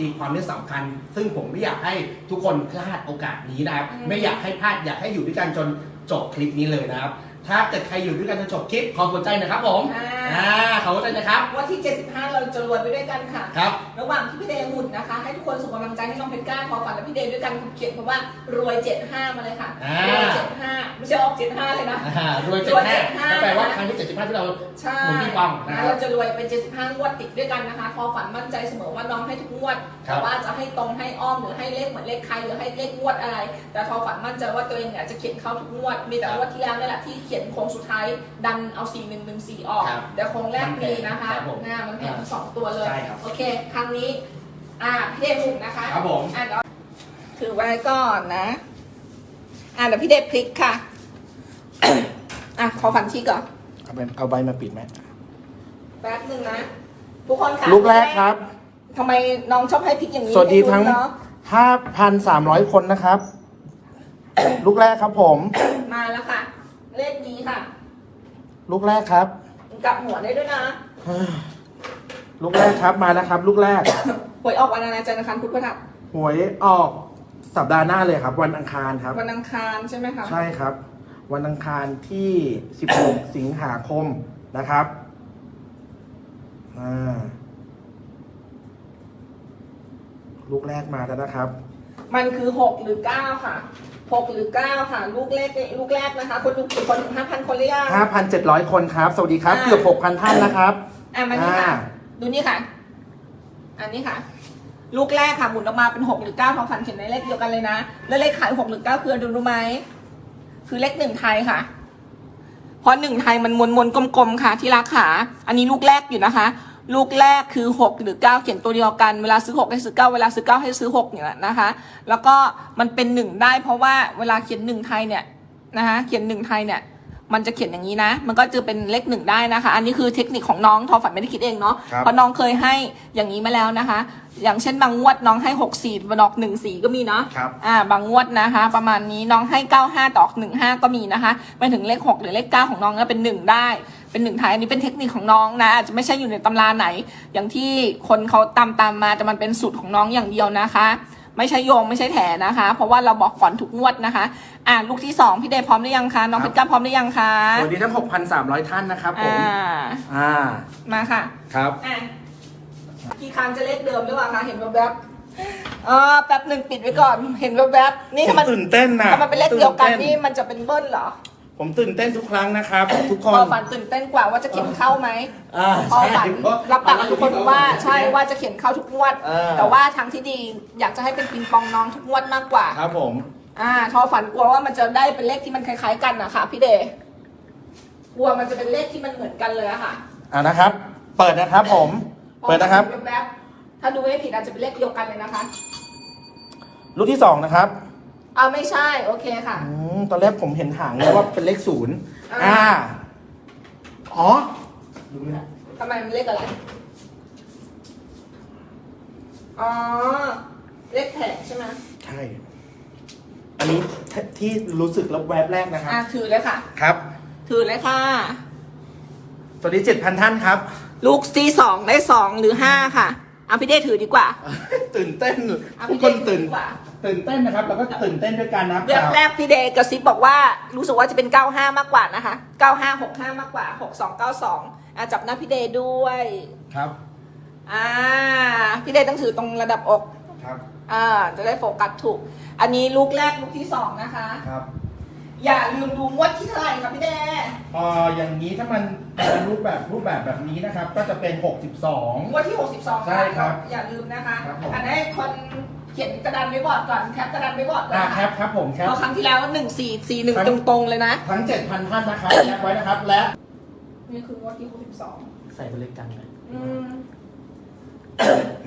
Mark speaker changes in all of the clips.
Speaker 1: ตีความได้สำคัญ ซึ่งผมไม่อยากให้ทุกคนพลาดโอกาสนี้นะครับ
Speaker 2: อืม
Speaker 1: ไม่อยากให้พลาดอยากให้อยู่ด้วยกันจนจบคลิปนี้เลยนะครับ ถ้าเกิดใครอยู่ด้วยกันจนจบคลิปขอหัวใจหนะครับผม
Speaker 2: อ่า
Speaker 1: อ่าขอหัวใจนะครับ
Speaker 2: วันที่ 75 เราจะรวยไปด้วยกันค่ะ
Speaker 1: ครับ
Speaker 2: ระหว่างที่พี่เดย์หมุนนะคะ ให้ทุกคนส่งกำลังใจให้น้องเพชรกล้าขอฝันและพี่เดย์ด้วยกันเขียนคำว่ารวย 75 มาเลยค่ะ
Speaker 1: อ่า ร
Speaker 2: วย 75 ไม่ใช่ออก 75 เลยนะ
Speaker 1: อ่ารวยเจ็ด
Speaker 2: รวย
Speaker 1: ห้า
Speaker 2: 75
Speaker 1: ก็แปลว่าครั้งที่เจ็ดสิบห้าที่เรา
Speaker 2: ใช่
Speaker 1: หมุนปิงปองนะครับ
Speaker 2: เราจะรวยเป็น 75 งวดติดด้วยกันนะคะ พอฝันมั่นใจเสมอว่าน้องให้ทุกงวด
Speaker 1: ครับ
Speaker 2: แต่ว่าจะให้ตรงให้อ้อมหรือให้เลขเหมือนเลขใครหรือให้เลขงวดอะไร แต่ทอฝันมั่นใจว่าตัวเองเนี่ยจะเขียนเข้าทุกงวด มีแต่งวดที่แล้วนี่แหละที่เขียนโค้งสุดท้าย ดันเอา4 1 1 4ออก
Speaker 1: ครับ
Speaker 2: เดี๋ยวโค้งแรกมีนะคะ
Speaker 1: ครับผม
Speaker 2: หน้ามันแถมสองตัวเลย
Speaker 1: ใช่ครับ
Speaker 2: โอเค ครั้งนี้ อ่าพี่เดชหมุนนะคะ
Speaker 1: ครับผม
Speaker 2: อะเดี๋ยวถือไว้ก่อนนะ อะเดี๋ยวพี่เดชพลิกค่ะ อะขอฝันชี้ก่อน
Speaker 3: เอาไปเอาใบมาปิดไหม
Speaker 2: แป๊บหนึ่งนะ ทุกคนค่ะ
Speaker 3: ลูกแรกครับ
Speaker 2: ทำไมน้องชอบให้พลิกอย่างนี้
Speaker 3: สวัสดีทั้ง
Speaker 2: ไม่รู้เนอะ
Speaker 3: 5,300 คนนะครับ ลูกแรกครับผม
Speaker 2: มาแล้วค่ะ เลขนี้ค่ะ
Speaker 3: ลูกแรกครับ
Speaker 2: กลับหัวได้ด้วยนะ
Speaker 3: ลูกแรกครับมาแล้วครับ ลูกแรก
Speaker 2: หวยออกวันอะไรจันทร์อังคารพุธพฤหัส
Speaker 3: หวยออกสัปดาห์หน้าเลยครับ วันอังคารครับ
Speaker 2: วันอังคารใช่ไหมคะ
Speaker 3: ใช่ครับ วันอังคารที่ 16 สิงหาคมนะครับอ่าลูกแรกมาแล้วนะครับ
Speaker 2: มันคือหกหรือเก้าค่ะ หกหรือเก้าค่ะ ลูกแรกเนี่ยลูกแรกนะคะ คนดูกี่คนถึงห้าพันคนหรือยัง
Speaker 3: 5,700 คนครับ สวัสดีครับ
Speaker 2: อ่า
Speaker 3: เกือบ 6,000 ท่านนะครับ
Speaker 2: อะมานี่ค่ะ
Speaker 3: อ่า
Speaker 2: ดูนี่ค่ะ อันนี้ค่ะ ลูกแรกค่ะหมุนออกมาเป็นหกหรือเก้าทองฝันเขียนในเลขเดียวกันเลยนะ แล้วเลขขายหกหรือเก้าคือดูรู้ไหมคือเลขหนึ่งไทยค่ะ เพราะหนึ่งไทยมันมวนมวนๆกลมๆค่ะ ที่รักขาอันนี้ลูกแรกอยู่นะคะ ลูกแรกคือหกหรือเก้าเขียนตัวเดียวกัน เวลาซื้อหกให้ซื้อเก้าเวลาซื้อเก้าให้ซื้อหกเนี่ยนะคะ แล้วก็มันเป็นหนึ่งได้เพราะว่าเวลาเขียนหนึ่งไทยเนี่ยนะคะเขียนหนึ่งไทยเนี่ยมันจะเขียนอย่างนี้นะ มันก็จะเป็นเลขหนึ่งได้นะคะ อันนี้คือเทคนิคของน้องทอฝันไม่ได้คิดเองเนาะ
Speaker 3: ครับ
Speaker 2: เพราะน้องเคยให้อย่างนี้มาแล้วนะคะ อย่างเช่นบางงวดน้องให้หกสี่บนออกหนึ่งสี่ก็มีเนาะ
Speaker 3: ครับ
Speaker 2: อ่า บางงวดนะคะ ประมาณนี้น้องให้เก้าห้าต่อหนึ่งห้าก็มีนะคะ ไปถึงเลขหกหรือเลขเก้าของน้องก็เป็นหนึ่งได้ เป็นหนึ่งไทยอันนี้เป็นเทคนิคของน้องนะอาจจะไม่ใช่อยู่ในตำราไหน อย่างที่คนเขาตามตามๆมาแต่มันเป็นสูตรของน้องอย่างเดียวนะคะ ไม่ใช่โยงไม่ใช่แถนะคะ เพราะว่าเราบอกก่อนทุกงวดนะคะ อ่าลูกที่สองพี่เดย์พร้อมหรือยังคะน้อง
Speaker 3: ค
Speaker 2: เพ
Speaker 3: รับ
Speaker 2: ชรก้าพร้อมหรือยังคะ
Speaker 3: สวัสดีทั้ง 6,300 ท่านนะครับผ
Speaker 2: อ่า
Speaker 3: มอ่า
Speaker 2: มาค่ะ
Speaker 3: ครับ
Speaker 2: อะกี่ครั้งจะเลขเดิมหรือเปล่าคะเห็นแวบๆเออแป๊บหนึ่งปิดไว้ก่อนเห็นแวบๆนี่
Speaker 3: ผม
Speaker 2: ถ้ามัน
Speaker 3: ตื่นเต้นนะ
Speaker 2: ถ้ามันเป็นเลขเดียวกัน
Speaker 3: ตื่
Speaker 2: นี่มันจะเป็นเบิ้ลเหรอ
Speaker 3: ผมตื่นเต้นทุกครั้งนะครับ ทุกค
Speaker 2: พอนฝันตื่นเต้นกว่าว่าจะเขียนเข้าไหม
Speaker 3: อ่า
Speaker 2: พอ
Speaker 3: ใช่
Speaker 2: ฝัน
Speaker 3: เพราะ
Speaker 2: รับปากกับทุกคนว่าใช่ว่าจะเขียนเข้าทุกงวด
Speaker 3: เออ
Speaker 2: แต่ว่าทางที่ดีอยากจะให้เป็นปิงปองน้องทุกงวดมากกว่า
Speaker 3: ครับผม
Speaker 2: อ่าทอฝันกลัวว่ามันจะได้เป็นเลขที่มันคล้าย ๆ กันนะคะพี่เดย์กลัวมันจะเป็นเลขที่มันเหมือนกันเลยอะค่ะ
Speaker 3: อ่านะครับ เปิดนะครับผม เปิดนะครับ
Speaker 2: แวบๆถ้าดูไม่ผิดอาจจะเป็นเลขเดียวกันเลยนะคะ
Speaker 3: ลูกที่สองนะครับ
Speaker 2: เอาไม่ใช่โอเคค่ะ
Speaker 3: อืมตอนแรกผมเห็นหางเลยว่าเป็นเลขศูนย์
Speaker 2: อ่า
Speaker 3: อ่า อ๋อดูนะ
Speaker 2: ทำไมมันเลขอะไร อ๋อ เลขแผงใช่ไหม
Speaker 3: ใช่ อันนี้ที่ที่รู้สึกแล้วแวบแรกนะครับ
Speaker 2: อะถือเลยค่ะ
Speaker 3: ครับ
Speaker 2: ถือเลยค่ะ
Speaker 3: สวัสดีเจ็ดพันท่านครับ
Speaker 2: ลูกที่สองได้สองหรือห้าค่ะ เอาพี่เด้ถือดีกว่า
Speaker 3: ตื่นเต้น
Speaker 2: เอา
Speaker 3: ทุก
Speaker 2: พี่
Speaker 3: ค
Speaker 2: เด้
Speaker 3: น
Speaker 2: ถือ
Speaker 3: ตื่น
Speaker 2: ดีกว่า
Speaker 3: ตื่นเต้นนะครับ แล้วก็ตื่นเต้นด้วยกันนะครับ
Speaker 2: เรื่องแรกพี่เดกระซิบบอกว่ารู้สึกว่าจะเป็น 95 มากกว่านะคะ 95 65 มากกว่า 6292อะจับหน้าพี่เดด้วย
Speaker 3: ครับ
Speaker 2: อ่าพี่เดต้องถือตรงระดับอก
Speaker 3: ครับ
Speaker 2: อ่าจะได้โฟกัสถูก อันนี้ลูกแรกลูกที่สองนะคะ
Speaker 3: ครับ
Speaker 2: อย่าลืมดูงวดที่เท่าไหร่ครับพี่เด
Speaker 3: พออย่างนี้ถ้ามันเป็นรูปแบบรูปแบบแบบนี้นะครับ ก็จะเป็น 62
Speaker 2: งวดที่ 62
Speaker 3: ใช่ครับ
Speaker 2: อย่าลืมนะคะ
Speaker 3: ครับผม
Speaker 2: อันนี้คน เขียนกระดานไว้บอร์ดก่อนแคปกระดานไว้บอร์ดก่อน
Speaker 3: อ่าแคปครับผมแคป
Speaker 2: เพราะครั้งที่แล้วหนึ่งสี่สี่หนึ่ง
Speaker 3: ครั
Speaker 2: ต
Speaker 3: บ
Speaker 2: รงๆเลยนะ
Speaker 3: ทั้ง 7,000 ท่านนะครับแคปไว้นะครับ และ
Speaker 2: นี่คืองวดที่62
Speaker 1: ใส่เป็นเลขกันเลย
Speaker 2: อืม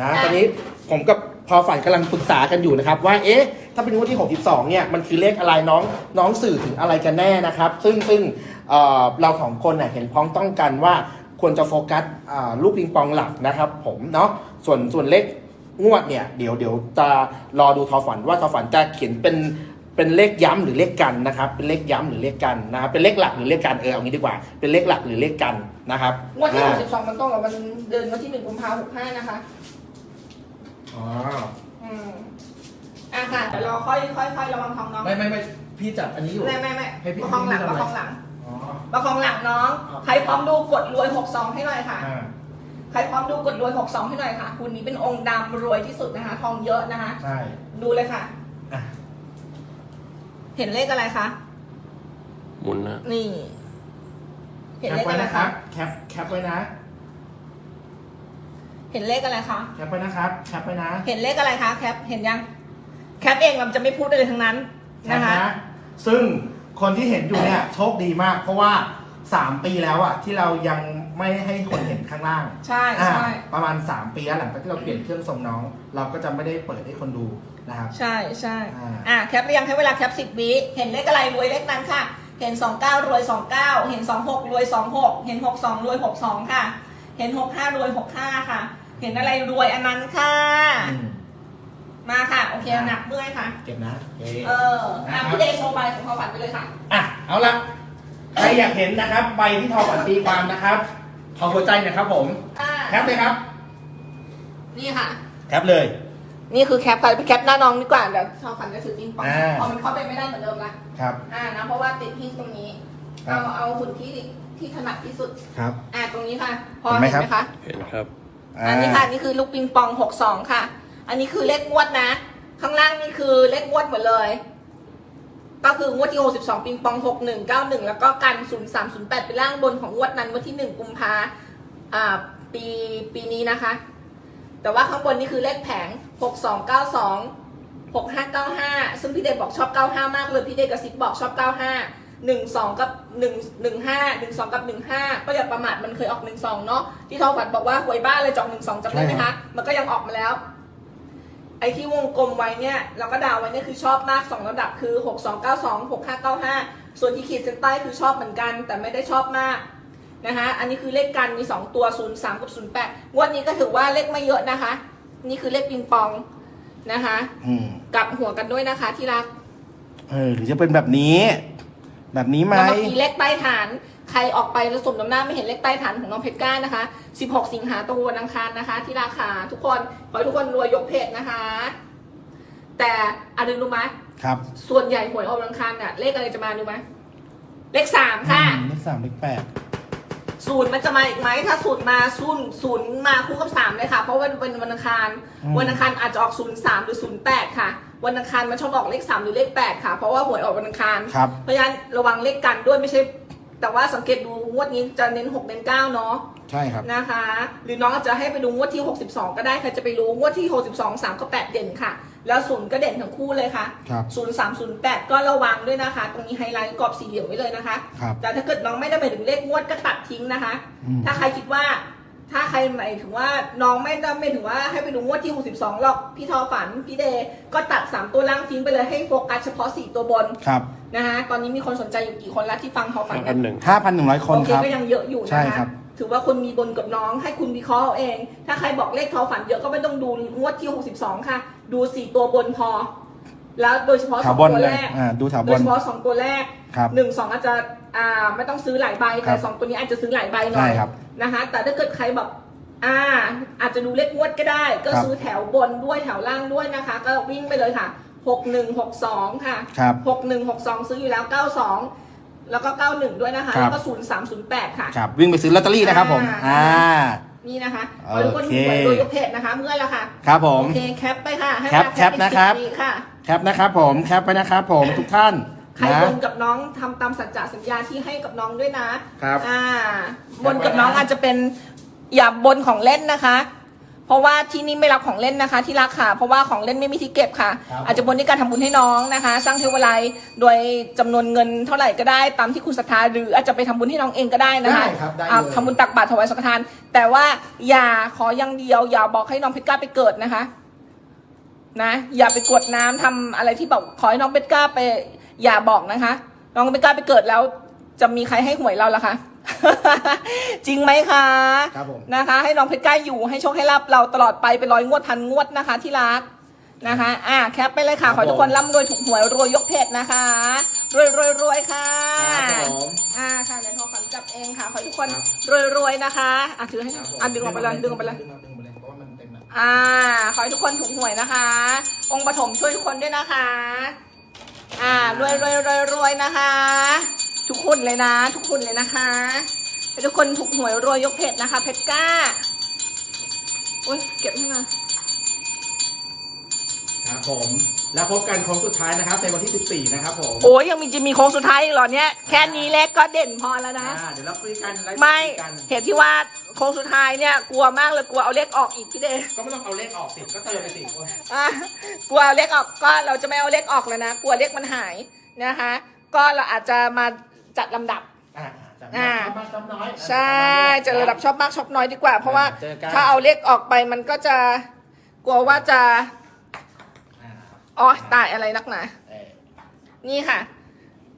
Speaker 3: นะตอนนี้ผมกับพอฝันกำลังปรึกษากันอยู่นะครับ ว่าเอ๊ะ ถ้าเป็นงวดที่ 62 เนี่ย มันคือเลขอะไรน้องน้องสื่อถึงอะไรกันแน่นะครับ ซึ่งซึ่งเอ่อเราสองคนเน่ยเห็นพ้องต้องกันว่าควรจะโฟกัสอ่าลูกปิงปองหลักนะครับ ผมเนาะส่วนส่วนเลข งวดเนี่ยเดี๋ยวเดี๋ยวจะรอดูทอฝันว่าทอฝันจะเขียนเป็นเป็นเลขย้ำหรือเลขกันนะครับเป็นเลขย้ำหรือเลขกันนะครับเป็นเลขหลักหรือเลขกันเออเอางี้ดีกว่า เป็นเลขหลักหรือเลขกันนะครับ
Speaker 2: งวดที่
Speaker 3: อ่า
Speaker 2: 62มันต้องกับวันเดือนวันที่1กุมภาพันธ์65นะคะ
Speaker 3: อ๋อ
Speaker 2: อืมอะค่ะเดี๋ยวเราค่อยค่อยค่อยระวังท้องน้อง
Speaker 3: ไม่ไม่ไม่พี่จับอันนี้อยู่
Speaker 2: ไม่ไม่ไม่
Speaker 3: ให้พี่
Speaker 2: ประคองหลัง
Speaker 3: ให้
Speaker 2: ป
Speaker 3: พี่
Speaker 2: ระ
Speaker 3: ทำอะไร
Speaker 2: คองหลัง
Speaker 3: อ๋อ
Speaker 2: ประคองหลังน้อง
Speaker 3: ครับ
Speaker 2: ใครพร้อมดูกดรวยหกสองให้หน่อยค่ะ
Speaker 3: อ่า
Speaker 2: ใครพร้อมดูกดรวยหกสองให้หน่อยค่ะ คุณนี้เป็นองค์ดำรวยที่สุดนะคะ ทองเยอะนะคะ
Speaker 3: ใช่
Speaker 2: ดูเลยค่ะ
Speaker 3: อะ
Speaker 2: เห็นเลขอะไรคะ
Speaker 4: หมุนนะ
Speaker 2: นี่เห็น
Speaker 3: แค
Speaker 2: เล
Speaker 3: ป
Speaker 2: ข
Speaker 3: ไว้
Speaker 2: อะไร
Speaker 3: นะครั
Speaker 2: คะ
Speaker 3: บแคปแคปไว้นะ
Speaker 2: เห็นเลขอะไรคะ
Speaker 3: แคปไว้นะครับ แคปไว้นะ
Speaker 2: เห็นเลขอะไรคะแคป เห็นยัง แคปเองมันจะไม่พูดอะไรทั้งนั้น
Speaker 3: แคป
Speaker 2: นะคะ
Speaker 3: นะ ซึ่งคนที่เห็นอยู่เนี่ย โชคดีมาก เพราะว่า 3 ปีแล้วอะที่เรายัง ไม่ให้คนเห็นข้างล่าง
Speaker 2: ใช่
Speaker 3: อ่า
Speaker 2: ใช่
Speaker 3: ประมาณ 3 ปีแล้วหลังจากที่เราเปลี่ยนเครื่องทรงน้อง เราก็จะไม่ได้เปิดให้คนดูนะครับ
Speaker 2: ใช่ใช่
Speaker 3: อ่า
Speaker 2: อะแคปหรือยังให้เวลาแคปสิบวิเห็นเลขอะไรรวยเลขนั้นค่ะ เห็นสองเก้ารวยสองเก้าเห็นสองหกรวยสองหกเห็นหกสองรวยหกสองค่ะ เห็นหกห้ารวยหกห้าค่ะ เห็นอะไรรวยอันนั้นค่ะ
Speaker 3: อืม
Speaker 2: มาค่ะ โอเคหนักเมื่อยค่ะ
Speaker 3: เก็บนะโอเค
Speaker 2: เอออะพี่เดย์โชว์ใบของความฝันไปเลยค่ะ
Speaker 3: อะเอาละใครอยากเห็นนะครับใบที่ทอฝันตีความนะครับ ทอหัวใจหนะครับผม
Speaker 2: อ่า
Speaker 3: แคปเลยครับ
Speaker 2: นี่ค่ะ
Speaker 3: แคปเลย
Speaker 2: นี่คือแคปค่ะไปแคปหน้าน้องดีกว่าเดี๋ยวชาวฝันจะถือปิงปอง
Speaker 3: อ่า
Speaker 2: พอมันเข้าไปไม่ได้เหมือนเดิมละ
Speaker 3: ครับ
Speaker 2: อ่านะเพราะว่าติดที่ตรงนี้
Speaker 3: ครั
Speaker 2: เอา
Speaker 3: บ
Speaker 2: เอาหุ่นที่ที่ถนัดที่สุด
Speaker 3: ครับ
Speaker 2: อ่าตรงนี้ค่ะ พอ
Speaker 3: เห็นไหม
Speaker 2: เห็นไหม
Speaker 3: ครั
Speaker 2: คะ
Speaker 3: บ
Speaker 4: เห็นครับ
Speaker 2: อันนี้ค่ะนี่คือลูกปิงปองหกสองค่ะ อันนี้คือเลขงวดนะ ข้างล่างนี่คือเลขงวดหมดเลย ก็คืองวดที่62ปิงปอง 6191 แล้วก็กัน 0308 เป็นล่างบนของงวดนั้นวันที่ 1 กุมภาอ่าปีปีนี้นะคะ แต่ว่าข้างบนนี่คือเลขแผง 6292 6595 ซึ่งพี่เดชบอกชอบ 95 มากเลยพี่เดชกระซิบบอกชอบ 95 12 กับ1 15 12 กับ 15 ก็อย่าประมาทมันเคยออก 12 เนาะที่ทอฝันบอกว่าหวยบ้านเลยจอง 12จำได้ไหม
Speaker 3: ใช่ครั
Speaker 2: คะ
Speaker 3: บ
Speaker 2: มันก็ยังออกมาแล้ว ไอ้ที่วงกลมไว้เนี่ยเราก็ดาวไว้เนี่ยคือชอบมาก 2 ระดับคือ 6292 6595 ส่วนที่ขีดเส้นใต้คือชอบเหมือนกัน แต่ไม่ได้ชอบมากนะคะ อันนี้คือเลขกันมี 2 ตัว 03 กับ 08 งวดนี้ก็ถือว่าเลขไม่เยอะนะคะ นี่คือเลขปิงปองนะคะ
Speaker 3: อืม
Speaker 2: กลับหัวกันด้วยนะคะที่รัก
Speaker 3: เออหรือจะเป็นแบบนี้ แบบนี้ไหม
Speaker 2: แล้วเมื่อกี้เลขใต้ฐาน ใครออกไปแล้วสมน้ำหน้าไม่เห็นเลขใต้ฐานของน้องเพชรก้านะคะ 16 สิงหาตรงวันอังคารนะคะ ที่ราคาทุกคนขอให้ทุกคนรวยยกเพจนะคะ แต่อันนึงรู้ไหม
Speaker 3: ครับ
Speaker 2: ส่วนใหญ่หวยออกวันอังคารเนี่ยเลขอะไรจะมารู้ไหมเลขสามค่ะ
Speaker 3: อืมเลขสามเลขแปด
Speaker 2: ศูนย์มันจะมาอีกไหมถ้าศูนย์มาศูนย์ศูนย์มาคู่กับสามเลยค่ะ เพราะว่าเป็นวันอังคาร วันอังคารอาจจะออกศูนย์สามหรือศูนย์แปดค่ะ วันอังคารมันชอบออกเลขสามหรือเลขแปดค่ะ เพราะว่าหวยออกวันอังคาร
Speaker 3: ครับ
Speaker 2: เพราะฉะนั้นระวังเลขกันด้วยไม่ใช่ แต่ว่าสังเกตดูงวดนี้จะเน้น 6 เน้น 9 เนาะ
Speaker 3: ใช่ครับ
Speaker 2: นะคะ หรือน้องอาจจะให้ไปดูงวดที่ 62 ก็ได้ใครจะไปรู้งวดที่ 62 3 ก็ 8 เด่นค่ะ แล้วศูนย์ก็เด่นทั้งคู่เลยค่ะ
Speaker 3: ครับ
Speaker 2: 0 3 0 8 ก็ระวังด้วยนะคะ ตรงนี้ไฮไลท์กรอบสี่เหลี่ยมไว้เลยนะคะ
Speaker 3: ครับ
Speaker 2: แต่ถ้าเกิดน้องไม่ได้หมายถึงเลขงวดก็ตัดทิ้งนะคะ
Speaker 3: อืม
Speaker 2: ถ้าใครคิดว่า ถ้าใครหมายถึงว่าน้องไม่ได้ไม่ถึงว่าให้ไปดูงวดที่ 62หรอกพี่ทอฝันพี่เดย์ก็ตัด 3 ตัวล่างทิ้งไปเลยให้โฟกัสเฉพาะ 4 ตัวบน
Speaker 3: ครับ
Speaker 2: นะคะตอนนี้มีคนสนใจอยู่กี่คนแล้วที่ฟังเขาฝัน
Speaker 4: ห้า
Speaker 2: กั
Speaker 4: พั
Speaker 2: น
Speaker 4: นหนึ่ง
Speaker 3: ห้าพันหนึ่งร้อยคน
Speaker 2: โอเค
Speaker 3: ครับ
Speaker 2: ก็ยังเยอะอยู่
Speaker 3: ใช่
Speaker 2: นะ
Speaker 3: ครั
Speaker 2: คะ
Speaker 3: บ
Speaker 2: ถือว่าคนมีบนกับน้องให้คุณวิเคราะห์เอาเอง ถ้าใครบอกเลขทอฝันเยอะก็ไม่ต้องดูงวดที่ 62 ค่ะ ดู 4 ตัวบนพอ แล้วโดยเฉพาะ
Speaker 3: แถ
Speaker 2: สอ
Speaker 3: ว
Speaker 2: ง
Speaker 3: บน
Speaker 2: ตัว
Speaker 3: เลย
Speaker 2: แรก
Speaker 3: อ่าดูแถว
Speaker 2: โด
Speaker 3: บ
Speaker 2: ย
Speaker 3: น
Speaker 2: เฉพาะสองตัวแรก
Speaker 3: ครับ
Speaker 2: หนึ่งสองอาจจะ อ่าไม่ต้องซื้อหลายใบ
Speaker 3: ครั
Speaker 2: แต่
Speaker 3: บ
Speaker 2: สองตัวนี้อาจจะซื้อหลายใบหน่
Speaker 3: ใช่
Speaker 2: อย
Speaker 3: ครับ
Speaker 2: นะคะ แต่ถ้าเกิดใครแบบอ่า อาจจะดูเลขงวดก็ได้ ก็
Speaker 3: ครับ
Speaker 2: ซื้อแถวบนด้วยแถวล่างด้วยนะคะ ก็วิ่งไปเลยค่ะหกหนึ่งหกสองค่ะ
Speaker 3: ครับ
Speaker 2: หกหนึ่งหกสองซื้ออยู่แล้วเก้าสองแล้วก็เก้าหนึ่งด้วยนะคะ
Speaker 3: ครับ
Speaker 2: แล้วก็ศูนย์สามศูนย์แปดค่ะ
Speaker 3: ครับวิ่งไปซื้อลอตเตอรี่นะครับผม
Speaker 2: อ่า
Speaker 3: อ่า
Speaker 2: นี่นะคะขอให้ทุกคน
Speaker 3: โอเค
Speaker 2: หวยโดยยกเพจนะคะ เมื่อยแล้วค่ะ
Speaker 3: ครับผม
Speaker 2: โอเคแคปไปค่ะให้
Speaker 3: แคป
Speaker 2: เวลา
Speaker 3: แคปนะครับ
Speaker 2: อีก10ค่ะ
Speaker 3: แคปนะครับผมแคปไปนะครับผมทุกท่าน
Speaker 2: ใคร
Speaker 3: นะ
Speaker 2: บนกับน้องทำตามสัจจะสัญญาที่ให้กับน้องด้วยนะ
Speaker 3: ครับ
Speaker 2: อ่าบนกับน้องอาจจะเป็นอย่าบนของเล่นนะคะ เพราะว่าที่นี่ไม่รับของเล่นนะคะ ที่ราคาเพราะว่าของเล่นไม่มีที่เก็บค่ะ
Speaker 3: ครับ
Speaker 2: อาจจะบนด้วยการทำบุญให้น้องนะคะ สร้างเทวไลยโดยจำนวนเงินเท่าไหร่ก็ได้ตามที่คุณศรัทธาหรืออาจจะไปทำบุญให้น้องเองก็ได้นะคะ
Speaker 3: ได้ครับได้เลย
Speaker 2: อ่าทำบุญตักบาตรถวายสังฆทาน แต่ว่าอย่าขออย่างเดียวอย่าบอกให้น้องเพชรกล้าไปเกิดนะคะ นะ อย่าไปกรวดน้ำทำอะไรที่บอกขอให้น้องเบสก้าไปอย่าบอกนะคะ น้องเบสก้าไปเกิดแล้ว จะมีใครให้หวยเราล่ะคะ จริงไหมคะ
Speaker 3: ครับผม
Speaker 2: นะคะ ให้น้องเพชรก้าอยู่ให้โชคให้รับเราตลอดไปเป็นร้อยงวดพันงวดนะคะ ที่รักนะคะ อ่าแคปไปเลยค่ะ ขอให้ทุกคนร่ำรวยถูกหวยรวยยกเพจนะคะ รวยรวยรวยค่ะ
Speaker 3: ครับผม
Speaker 2: อ่าค่ะเดี๋ยวทองฝันจับเองค่ะ ขอให้ทุกคน
Speaker 3: ครับ
Speaker 2: รวยรวยนะคะ อะถือให้
Speaker 3: ครับผม
Speaker 2: อะดึงออกไปเลยดึงออกไปเลย
Speaker 3: ดึง อ่า
Speaker 2: ขอให้ทุกคนถูกหวยนะคะ องค์ปฐมช่วยทุกคนด้วยนะคะ อ่ารวยรวยรวยรวยนะคะ ทุกคนเลยนะ ทุกคนเลยนะคะให้ทุกคนถูกหวยรวยยกเพชรนะคะ เพชรกล้าโอ้ยเก็บให้หน่อย
Speaker 3: ครับผม แล้วพบกันโค้งสุดท้ายนะครับในวันที่ 14 นะครับผม
Speaker 2: โอ้ยยังมีจะมีโค้งสุดท้ายอีกเหรอเนี่ยแค่นี้เล็กก็เด่นพอแล้วนะ
Speaker 3: อ่าเดี๋ยวเราคุยกันไลฟ์
Speaker 2: ไม่
Speaker 3: คุยกัน
Speaker 2: เหตุที่ว่าโค้งสุดท้ายเนี่ยกลัวมากเลยกลัวเอาเลขออกอีกพี่เดช
Speaker 3: ก็ไม่ต้องเอาเลขออกสิก็เติมไปสิโอ้ย
Speaker 2: อะกลัวเอาเลขออกก็เราจะไม่เอาเลขออกแล้วนะกลัวเลขมันหายนะคะ ก็เราอาจจะมาจัดลำดับ
Speaker 3: อ่าจำ
Speaker 2: อ่า
Speaker 3: ชอบมากชอบน้อย
Speaker 2: ใช่จะระดับชอบมากชอบน้อยดีกว่า เพราะว่า
Speaker 3: เจอกัน
Speaker 2: ถ้าเอาเลขออกไปมันก็จะกลัวว่าจะ
Speaker 3: อ่า
Speaker 2: อ๋อตายอะไรนักหนา
Speaker 3: เออ
Speaker 2: นี่ค่ะ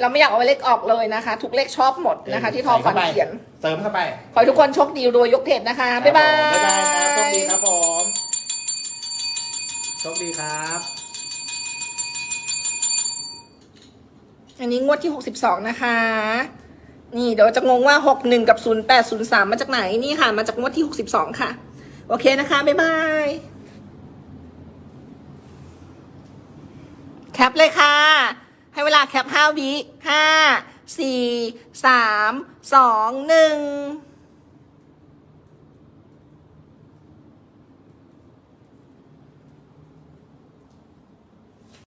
Speaker 2: เราไม่อยากเอาเลขออกเลยนะคะ ทุกเลขชอบหมดนะคะ ที่ทอฝัน
Speaker 3: ใส่ข้าไป
Speaker 2: เขียน
Speaker 3: เสริมเข้าไป
Speaker 2: ขอให้ทุกคนโชคดีรวยยกเพจนะคะ บ๊ายบาย
Speaker 3: บ๊ายบายครับโชคดีครับผมโชคดีครับ
Speaker 2: อันนี้งวดที่62นะคะ นี่เดี๋ยวจะงงว่า61กับ0803มาจากไหนนี่ค่ะ มาจากงวดที่62ค่ะ โอเคนะคะ บ๊ายบาย แคปเลยค่ะ ให้เวลาแคป5วิ5 4 3 2 1